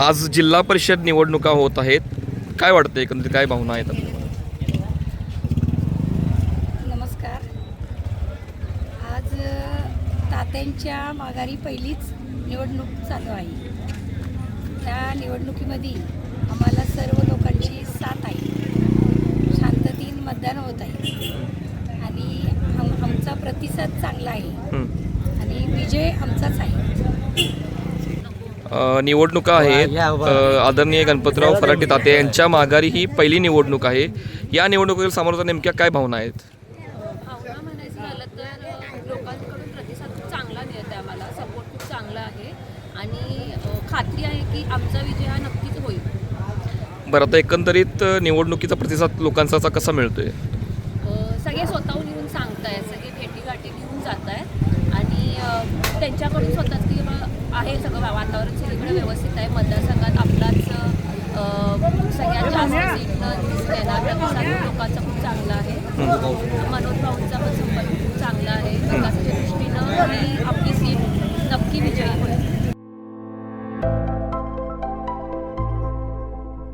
आज जिल्हा परिषद निवडणुका होत आहेत. काय वाटतं एकंदरीत? काय भावना आहेत? नमस्कार. आज तात्यांच्या माघारी पहिलीच निवडणूक चालू आहे. त्या निवडणुकीमध्ये आम्हाला सर्व लोकांची साथ आहे. शांततेने मतदान होत आहे. आणि आम आमचा प्रतिसाद चांगला आहे. आणि विजय आमचाच आहे. निवडणुका आहेत. आदरणीय गणपतराव फराटे ताते यांच्या माघारी ही पहिली निवडणूक आहे. या निवडणुकीला सामोरं नेमक्या काय भावना आहेत? भावना म्हणायचं झालं तर अ, लोकांकडून प्रतिसाद खूप चांगला मिळत आहे आम्हाला. सपोर्ट खूप चांगला आहे. आणि अ, खात्री आहे की आमचा विजय हा नक्कीच होईल. बरं आता एकंदरीत निवडणुकीचा प्रतिसाद लोकांचा असा कसा मिळतोय? सगळे स्वतःहून येऊन सांगतायत सगळे भेटीगाठी घेऊन जात आहेत आणि त्यांच्याकडून स्वतःच आहे सगळं वातावरण सगळीकडे व्यवस्थित आहे. मतदारसंघात आपलाच सगळ्यात जास्त सीट न. येणार प्रतिसाद लोकांचा खूप चांगला आहे. मनोज भाऊंचा पण